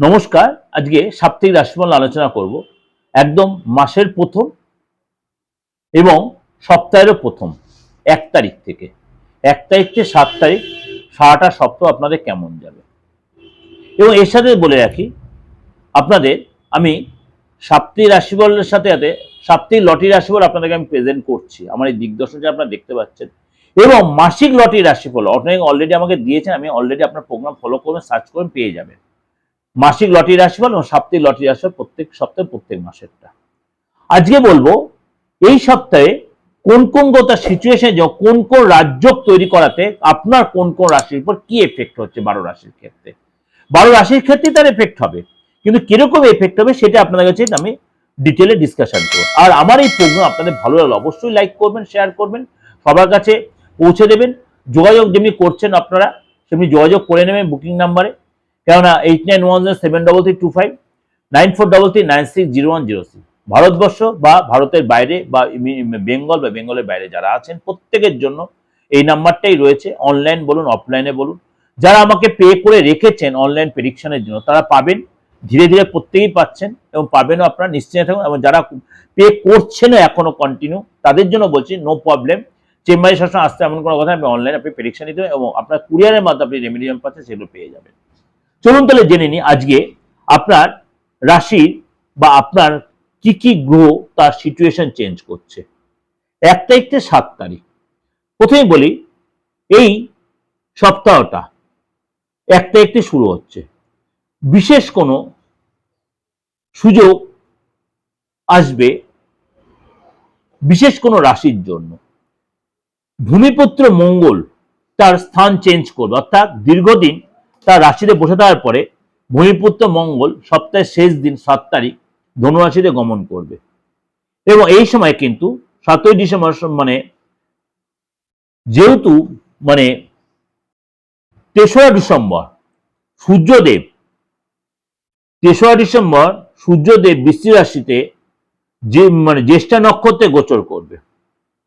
নমস্কার, আজকে সাপ্তাহিক রাশিফল আলোচনা করব। একদম মাসের প্রথম এবং সপ্তাহেরও প্রথম, এক তারিখ থেকে। এক তারিখ থেকে সাত তারিখ, সারাটা সপ্তাহ আপনাদের কেমন যাবে? এবং এর সাথে বলে রাখি, আপনাদের আমি সাপ্তাহিক রাশিফলের সাথে সাথে সাপ্তাহিক লটি রাশিফল আপনাদেরকে আমি প্রেজেন্ট করছি। আমার এই দিগদর্শন যে আপনারা দেখতে পাচ্ছেন। এবং মাসিক লটি রাশিফল অনেক অলরেডি আমাকে দিয়েছেন, আমি অলরেডি আপনার প্রোগ্রাম ফলো করবেন সার্চ করবেন, পেয়ে যাবেন। মাসিক লটারি রাশিফল এবং সাপ্তাহিক লটারি রাশিফল প্রত্যেক সপ্তাহে, প্রত্যেক মাসেরটা। আজকে বলব, এই সপ্তাহে কোন কোন গোটা সিচুয়েশন কোন কোন রাজ্য তৈরি করাতে আপনার কোন কোন রাশির উপর কি এফেক্ট হচ্ছে বারো রাশির ক্ষেত্রে? বারো রাশির ক্ষেত্রে তার এফেক্ট হবে। কিন্তু কীরকম এফেক্ট হবে সেটা আপনাদের কাছে আমি ডিটেলে ডিসকাশন করব। আর আমার এই প্রোগ্রাম আপনাদের ভালো লাগলে অবশ্যই লাইক করবেন শেয়ার করবেন, সবার কাছে পৌঁছে দেবেন। যোগাযোগ যেমনি করছেন আপনারা, সেমনি যোগাযোগ করে নেবেন বুকিং নাম্বারে কেননা eight nine one zero seven double three two five nine four double three nine six zero one zero six Bharatvarsha বা ভারতের বাইরে বা বেঙ্গল বা বেঙ্গলের বাইরে যারা আছেন, প্রত্যেকের জন্য এই নাম্বারটাই রয়েছে। অনলাইন বলুন অফলাইনে বলুন। যারা আমাকে পে করে রেখেছেন অনলাইন প্রেডিকশনের জন্য, তারা পাবেন। ধীরে ধীরে প্রত্যেকেই পাচ্ছেন এবং পাবেনও আপনারা নিশ্চিন্ত থাকুন। এবং যারা পে করছেনও এখনও কন্টিনিউ তাদের জন্য বলছি নো প্রবলেম চেম্বারে সবসময় আসতে এমন কোনো কথা আমি অনলাইন আপনি প্রেডিকশন হবে এবং আপনার কুরিয়ারের মাধ্যমে আপনি রেমিডিয়াম পাচ্ছেন, সেগুলো পেয়ে যাবেন। চলুন তাহলে জেনে নিই আজকে আপনার রাশির বা আপনার কি কি গ্রহ তার সিচুয়েশন চেঞ্জ করছে। এক তারিখ থেকে সাত তারিখ। প্রথমে বলি, এই সপ্তাহটা এক তারিখ থেকে শুরু হচ্ছে। বিশেষ কোনো সুযোগ আসবে বিশেষ কোনো রাশির জন্য। ভূমিপুত্র মঙ্গল তার স্থান চেঞ্জ করবে, অর্থাৎ দীর্ঘদিন তার রাশিতে বসে থাকার পরে ভূমিপুত্র মঙ্গল সপ্তাহের শেষ দিন সাত তারিখ ধনুরাশিতে গমন করবে। এবং এই সময় কিন্তু সাতই ডিসেম্বর মানে যেহেতু মানে তেসরা ডিসেম্বর সূর্যদেব, তেসরা ডিসেম্বর সূর্যদেব বৃষ্টি রাশিতে যে মানে জ্যেষ্ঠা নক্ষত্রে গোচর করবে।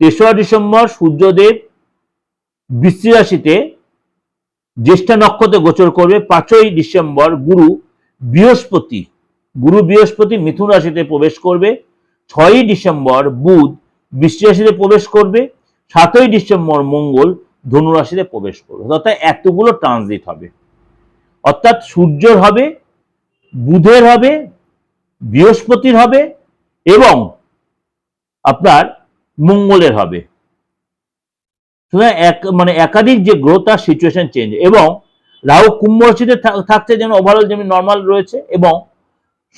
তেসরা ডিসেম্বর সূর্যদেব বৃষ্টি রাশিতে জ্যেষ্ঠা নক্ষত্রে গোচর করবে পাঁচই ডিসেম্বর গুরু বৃহস্পতি। গুরু বৃহস্পতি মিথুন রাশিতে প্রবেশ করবে। ছয়ই ডিসেম্বর বুধ বৃষ্টি রাশিতে প্রবেশ করবে। সাতই ডিসেম্বর মঙ্গল ধনু রাশিতে প্রবেশ করবে। অর্থাৎ এতগুলো ট্রানজিট হবে। অর্থাৎ সূর্যের হবে, বুধের হবে, বৃহস্পতির হবে এবং আপনার মঙ্গলের হবে। সুতরাং এক মানে একাধিক যে গ্রহ তার সিচুয়েশন চেঞ্জ এবং রাহু কুম্ভ রাশিতে থাকছে যেন ওভারঅল যেমন নর্মাল রয়েছে, এবং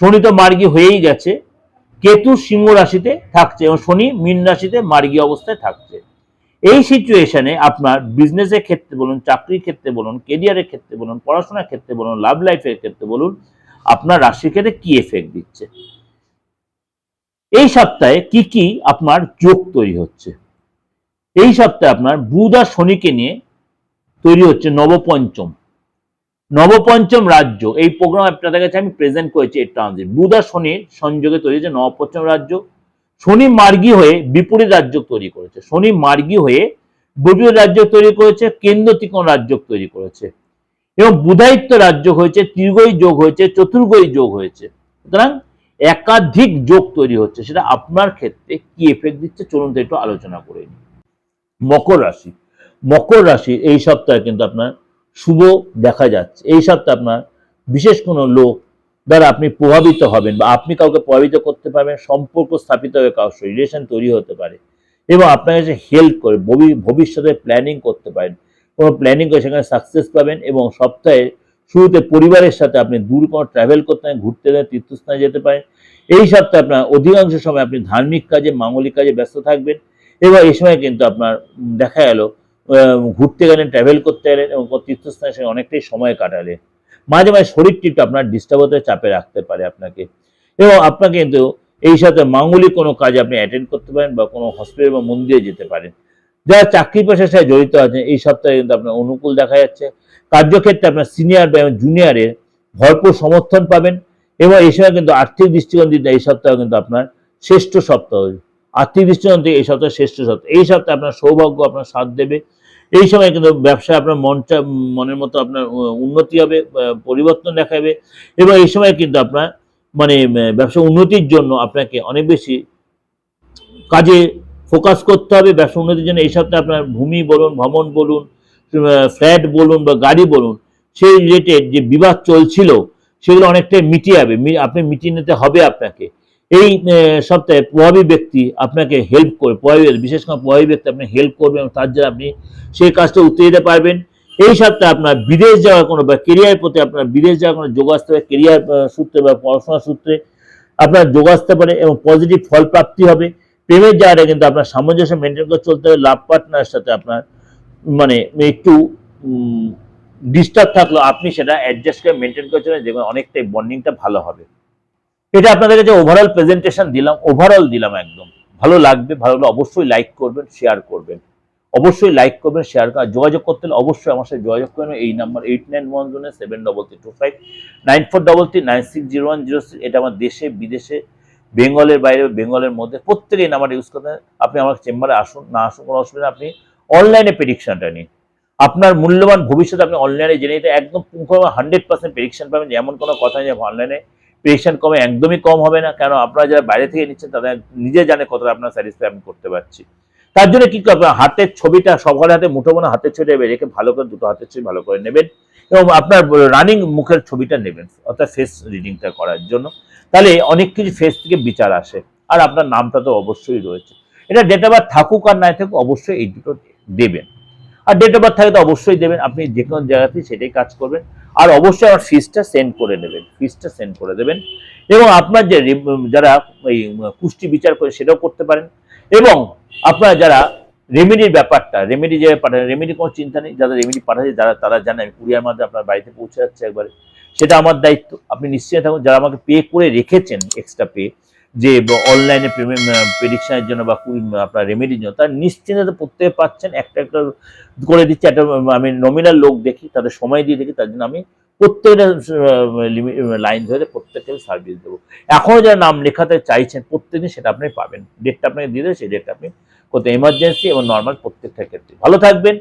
শনি তো মার্গী হয়েই গেছে, কেতু সিংহ রাশিতে থাকছে, এবং শনি মীন রাশিতে মার্গী অবস্থায় থাকছে। এই সিচুয়েশনে আপনার বিজনেসের ক্ষেত্রে বলুন, চাকরির ক্ষেত্রে বলুন কেরিয়ারের ক্ষেত্রে বলুন, পড়াশোনার ক্ষেত্রে বলুন লাভ লাইফের ক্ষেত্রে বলুন, আপনার রাশির ক্ষেত্রে কি এফেক্ট দিচ্ছে? এই সপ্তাহে কি কি আপনার যোগ তৈরি হচ্ছে? এই সপ্তাহে আপনার বুধ আর শনিকে নিয়ে তৈরি হচ্ছে নবপঞ্চম। নবপঞ্চম রাজ্য, এই প্রোগ্রাম আপনাদের কাছে আমি প্রেজেন্ট করেছি এই ট্রানজিট বুধ আর শনির সংযোগে তৈরি হচ্ছে নবপঞ্চম রাজ্য। শনি মার্গী হয়ে বিপরীত রাজ্য তৈরি করেছে। শনি মার্গী হয়ে বিপরীত রাজ্য তৈরি করেছে, কেন্দ্র ত্রিকোণ রাজ্য তৈরি করেছে। এবং বুধায়িত্ব রাজ্য হয়েছে ত্রিগই যোগ হয়েছে চতুর্গই যোগ হয়েছে। সুতরাং একাধিক যোগ তৈরি হচ্ছে, সেটা আপনার ক্ষেত্রে কি এফেক্ট দিচ্ছে, চলুন তো একটু আলোচনা করে নিই। মকর রাশি। মকর রাশি এই সপ্তাহে কিন্তু আপনার শুভ দেখা যাচ্ছে। এই সপ্তাহে আপনার বিশেষ কোনো লোক দ্বারা আপনি প্রভাবিত হবেন বা আপনি কাউকে প্রভাবিত করতে পারবেন, সম্পর্ক স্থাপিত হবে কারোর রিলেশন তৈরি হতে পারে এবং আপনার কাছে হেল্প করে, ভবি- ভবিষ্যতে প্ল্যানিং করতে পারেন। কোনো প্ল্যানিং করে সেখানে সাকসেস পাবেন এবং সপ্তাহে শুরুতে পরিবারের সাথে আপনি দূর কোনো ট্রাভেল করতে পারেন, ঘুরতে পারেন তীর্থস্থানে যেতে পারেন। এই সপ্তাহে আপনার অধিকাংশ সময় আপনি ধার্মিক কাজে, মাঙ্গলিক কাজে ব্যস্ত থাকবেন। এবং এই সময় কিন্তু আপনার দেখা গেল ঘুরতে গেলেন ট্রাভেল করতে গেলেন এবং তীর্থস্থানে সেখানে অনেকটাই সময় কাটালেন মাঝে মাঝে শরীরটি একটু আপনার ডিস্টার্ব হতে চাপে রাখতে পারে আপনাকে। এবং আপনাকে কিন্তু এই সাথে মাঙ্গলিক কোনো কাজে আপনি অ্যাটেন্ড করতে পারেন বা কোনো হসপিটাল বা মন্দিরে যেতে পারেন। যারা চাকরি পেশার সাথে জড়িত আছেন, এই সপ্তাহে কিন্তু আপনার অনুকূল দেখা যাচ্ছে। কার্যক্ষেত্রে আপনার সিনিয়র বা জুনিয়রের ভরপুর সমর্থন পাবেন এবং এই সময় কিন্তু আর্থিক দৃষ্টিকোণ দিতে এই সপ্তাহে কিন্তু আপনার শ্রেষ্ঠ সপ্তাহ। দৃষ্টিকোণ থেকে এই সপ্তাহে শ্রেষ্ঠ সপ্তাহ। এই সপ্তাহে আপনার সৌভাগ্য, আপনার সাথ দেবে। এই সময় কিন্তু ব্যবসায় আপনার মনটা, মনের মতো আপনার উন্নতি হবে পরিবর্তন দেখাবে এবং এই সময় কিন্তু আপনার মানে ব্যবসা উন্নতির জন্য আপনাকে অনেক বেশি কাজে ফোকাস করতে হবে। ব্যবসা উন্নতির জন্য এই সপ্তাহে আপনার ভূমি বলুন ভ্রমণ বলুন ফ্ল্যাট বলুন বা গাড়ি বলুন, সেই রিলেটেড যে বিবাদ চলছিল, সেগুলো অনেকটাই মিটিয়ে যাবে। আপনি মিটিয়ে নিতে হবে আপনাকে। এই সপ্তাহে প্রভাবী ব্যক্তি আপনাকে হেল্প করবে, প্রভাবী বিশেষ করে প্রভাবী ব্যক্তি আপনি হেল্প করবে এবং তার জন্য আপনি সেই কাজটা উত্তরে দিতে পারবেন। এই সপ্তাহে আপনার বিদেশ যাওয়ার কোনো বা কেরিয়ার প্রতি আপনার বিদেশ যাওয়ার কোনো যোগ আসতে পারে কেরিয়ার সূত্রে বা পড়াশোনার সূত্রে আপনার যোগ আসতে পারে এবং পজিটিভ ফল প্রাপ্তি হবে। প্রেমের জায়গাটা কিন্তু আপনার সামঞ্জস্য মেনটেন করে চলতে হবে, লাভ পার্টনারের সাথে আপনার মানে একটু ডিস্টার্ব থাকল আপনি সেটা অ্যাডজাস্ট করে মেনটেন করে চলেন যেগুলো অনেকটাই বন্ডিংটা ভালো হবে। এটা আপনাদের কাছে ওভারঅল প্রেজেন্টেশন দিলাম ওভারঅল দিলাম একদম। ভালো লাগবে, ভালো লাগলে অবশ্যই লাইক করবেন শেয়ার করবেন। অবশ্যই লাইক করবেন শেয়ার করা যোগাযোগ করতে হলে অবশ্যই আমার সাথে যোগাযোগ করবেন। এই নাম্বার এইট নাইন ওয়ান জোনে seven double three two five nine four double three nine six zero one zero six এটা আমার দেশে, বিদেশে, বেঙ্গলের বাইরে, বেঙ্গলের মধ্যে প্রত্যেকে এই নাম্বার ইউজ করতে আপনি আমার চেম্বারে আসুন, না আসুন, কোনো অসুবিধা আপনি অনলাইনে প্রেডিকশনটা নিন। আপনার মূল্যবান ভবিষ্যৎ আপনি অনলাইনে জেনে এটা একদম হান্ড্রেড পার্সেন্ট প্রেডিকশন পাবেন। এমন কোনো কথা নেই অনলাইনে প্রেডিকশন কমে একদমই কম হবে না। কেন? আপনারা যারা বাইরে থেকে নিচ্ছেন, তারা নিজে জানে কতটা আপনার স্যাটিসফাই আমি করতে পারছি। তার জন্য কি করবেন? হাতের ছবিটা, সবার হাতে, মুঠো মনে হাতের ছবিটা রেখে ভালো করে দুটো হাতের ছবি ভালো করে নেবেন এবং আপনার রানিং মুখের ছবিটা নেবেন, অর্থাৎ ফেস রিডিংটা করার জন্য। তাহলে অনেক কিছু ফেস থেকে বিচার আসে। আর আপনার নামটা তো অবশ্যই রয়েছে। এটা ডেট অফ থাকুক আর নাই থাকুক, অবশ্যই এই দুটো দেবেন। আর ডেট অফ বার্থ থাকে তো অবশ্যই দেবেন। আপনি যে কোনো জায়গাতেই সেটাই কাজ করবেন। আর অবশ্যই আমার ফিজটা সেন্ড করে নেবেন। ফিজটা সেন্ড করে দেবেন। এবং আপনার যে যারা এই পুষ্টি বিচার করে সেটাও করতে পারেন। এবং আপনারা যারা রেমেডির ব্যাপারটা রেমেডি যে পাঠান রেমেডি কোনো চিন্তা নেই। যারা রেমেডি পাঠাচ্ছে যারা, তারা জানে। আমি মাধ্যমে আপনার বাড়িতে পৌঁছে যাচ্ছে একবারে। সেটা আমার দায়িত্ব। আপনি নিশ্চয়ই থাকুন। যারা আমাকে পে করে রেখেছেন এক্সট্রা পে যে অনলাইনে পেমেন্ট প্রেডিকশনের জন্য বা আপনার রেমেডির জন্য, তার নিশ্চিন্তে প্রত্যেকে পাচ্ছেন, একটা একটা করে দিচ্ছে, একটা আমি নমিনাল লোক দেখি, তাদের সময় দিয়ে দেখি, তার জন্য আমি প্রত্যেকটা লাইন ধরে প্রত্যেককে সার্ভিস দেবো। এখনও যারা নাম লেখাতে চাইছেন, প্রত্যেকদিন সেটা আপনি পাবেন। ডেটটা আপনাকে দিয়ে দেবে, সেই ডেটটা আপনি কোথাও এমার্জেন্সি এবং নর্মাল প্রত্যেকটা ক্ষেত্রে। ভালো থাকবেন,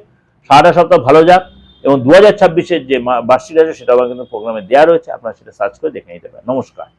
সারাটা সপ্তাহ ভালো যাক, এবং দু হাজার ছাব্বিশের যে বার্ষিক আছে সেটা আমার কিন্তু প্রোগ্রামে দেওয়া রয়েছে, আপনারা সেটা সার্চ করে দেখে নিতে পারেন। নমস্কার।